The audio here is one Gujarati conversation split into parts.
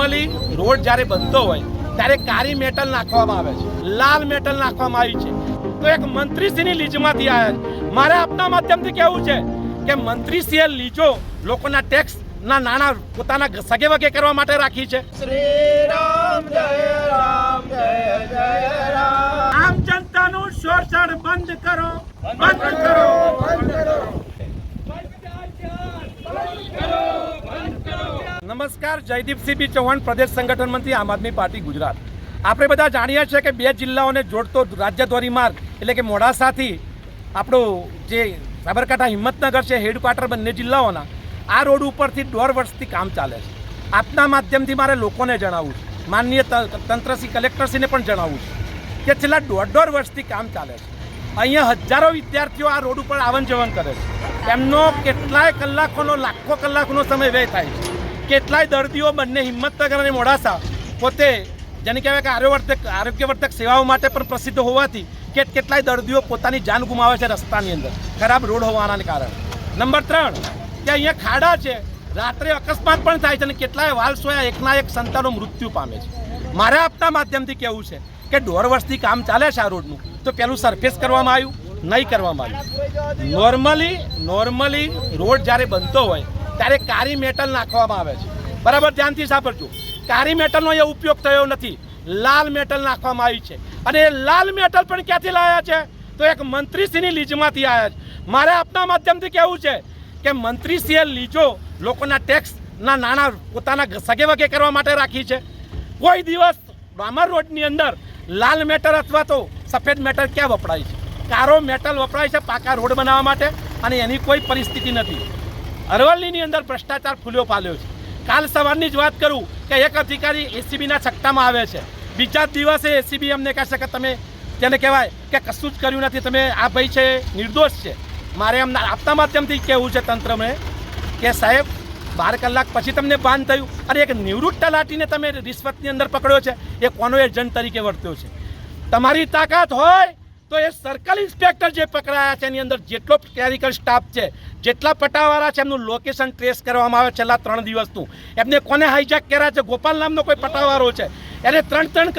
જ્યારે બનતો હોય ત્યારે કાળી મેટલ નાખવામાં આવે છે લાલ મેટલ નાખવામાં આવી છે. તો એક મંત્રીશ્રીની લીજમાંથી આવ્યા છે. મારે આપના માધ્યમથી કહેવું છે કે મંત્રીશ્રીએ લીજો લોકોના ટેક્સ ના નાણાં પોતાના સગે વગે કરવા માટે રાખી છે. રામ આમ જનતાનું શોષણ બંધ કરો બંધ કરો. નમસ્કાર જયદીપસિંહ બી ચૌહાણ, પ્રદેશ સંગઠન મંત્રી, આમ આદમી પાર્ટી, ગુજરાત. આપણે બધા જાણીએ છીએ કે બે જિલ્લાઓને જોડતો રાજ્ય ધોરીમાર્ગ, એટલે કે મોડાસાથી આપણું જે સાબરકાંઠા હિંમતનગર છે હેડક્વાર્ટર બંને જિલ્લાઓના, આ રોડ ઉપરથી દોઢ વર્ષથી કામ ચાલે છે. આપના માધ્યમથી મારે લોકોને જણાવવું છે. માનનીય તંત્રશ્રી કલેક્ટરશ્રીને પણ જણાવવું છે કે છેલ્લા દોઢ દોઢ વર્ષથી કામ ચાલે છે. અહીંયા હજારો વિદ્યાર્થીઓ આ રોડ ઉપર આવન જવન કરે છે. એમનો કેટલાય કલાકોનો, લાખો કલાકનો સમય વ્યય થાય છે. કેટલાય દર્દીઓ બંને હિંમતનગર અને મોડાસા. પોતે જેને કહેવાય કે આરોગ્યવર્ધક આરોગ્યવર્ધક સેવાઓ માટે પણ પ્રસિદ્ધ હોવાથી કે કેટલાય દર્દીઓ પોતાની જાન ગુમાવે છે રસ્તાની અંદર. ખરાબ રોડ હોવાના કારણે. નંબર ત્રણ, કે અહીંયા ખાડા છે. રાત્રે અકસ્માત પણ થાય છે અને કેટલાય વાલસોયા એકના એક સંતાનો મૃત્યુ પામે છે. મારા આપના માધ્યમથી કહેવું છે કે દોઢ વર્ષથી કામ ચાલે છે આ રોડનું. તો પેલું સરફેસ કરવામાં આવ્યું, નહીં કરવામાં આવ્યું. નોર્મલી નોર્મલી રોડ જ્યારે બનતો હોય ત્યારે કારી મેટલ નાખવામાં આવે છે. બરાબર? ધ્યાનથી સાંભળજો. કારી મેટલનો એ ઉપયોગ થયો નથી. લાલ મેટલ નાખવામાં આવી છે. અને એ લાલ મેટલ પણ ક્યાંથી લાવ્યા છે? તો એક મંત્રીશ્રીની લીજમાંથી આવ્યા છે. મારે આપના માધ્યમથી કહેવું છે કે મંત્રીશ્રીએ લીજો લોકોના ટેક્સના નાણાં પોતાના સગે વગે કરવા માટે રાખી છે. કોઈ દિવસ ડામર રોડની અંદર લાલ મેટલ અથવા તો સફેદ મેટલ ક્યાં વપરાય છે? કારો મેટલ વપરાય છે પાકા રોડ બનાવવા માટે અને એની કોઈ પરિસ્થિતિ નથી. અરવલ્લીની અંદર ભ્રષ્ટાચાર ફૂલ્યો પાલ્યો છે. કાલ સવારની જ વાત કરું કે એક અધિકારી એસીબીના સટ્ટામાં આવે છે. બીજા દિવસે એસીબી અમને કહેશે કે તમે તેને કહેવાય કે કશું જ કર્યું નથી, તમે આ ભાઈ છે, નિર્દોષ છે. મારે એમના આપતા માધ્યમથી કહેવું છે તંત્રને કે સાહેબ, બાર કલાક પછી તમને ભાન થયું. અને એક નિવૃત્ત તલાટીને તમે રિશ્વતની અંદર પકડ્યો છે. એ કોનો એજન્ટ તરીકે વર્ત્યો છે? તમારી તાકાત હોય તો એ સર્કલ ઇન્સ્પેક્ટર જે પકડાયા છે, એની અંદર જેટલો ક્લેરિકલ સ્ટાફ છે, જેટલા પટાવાળા છે, એમનું લોકેશન ટ્રેસ કરવામાં આવે છેલ્લા ત્રણ દિવસનું. એમને કોને હાઈજેક કર્યા છે? ગોપાલ નામનો કોઈ પટાવાળો છે. એને ત્રણ ત્રણ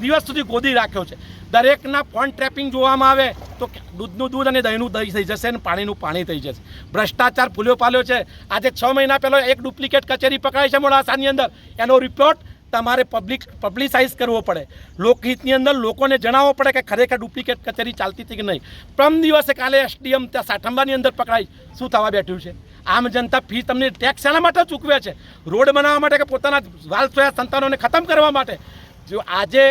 દિવસ સુધી ગોદી રાખ્યો છે. દરેકના ફોન ટ્રેપિંગ જોવામાં આવે તો દૂધનું દૂધ અને દહીંનું દહીં થઈ જશે અને પાણીનું પાણી થઈ જશે. ભ્રષ્ટાચાર ફૂલ્યો પાલ્યો છે. આજે છ મહિના પહેલાં એક ડુપ્લિકેટ કચેરી પકડાઈ છે મોડાસાની અંદર. એનો રિપોર્ટ તમારે પબ્લિક પબ્લિસાઇઝ કરવો પડે. લોકહિતની અંદર લોકોને જણાવવો પડે કે ખરેખર ડુપ્લિકેટ કચેરી ચાલતી હતી કે નહીં. પ્રમ દિવસે કાલે એસડીએમ ત્યાં સાઠંબાની અંદર પકડાઈ. શું થવા બેઠ્યું છે? આમ જનતા ફી તમને ટેક્સ શાના માટે ચૂકવે છે? રોડ બનાવવા માટે કે પોતાના વાલ વાલસોયા સંતાનોને ખતમ કરવા માટે? જો આજે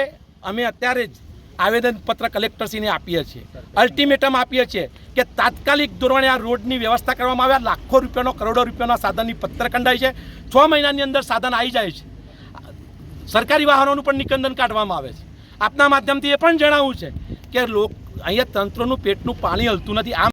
અમે અત્યારે જ આવેદનપત્ર કલેક્ટરશ્રીને આપીએ છીએ. અલ્ટિમેટમ આપીએ છીએ કે તાત્કાલિક ધોરણે આ રોડની વ્યવસ્થા કરવામાં આવે. લાખો રૂપિયાનો, કરોડો રૂપિયાના સાધનની પત્ર કંડાય છે. છ મહિનાની અંદર સાધન આવી જાય છે. સરકારી વાહનોનું પણ નિકંદન કાઢવામાં આવે છે. આપના માધ્યમથી એ પણ જણાવવું છે કે લોક અહીંયા તંત્રનું પેટનું પાણી હલતું નથી. આમ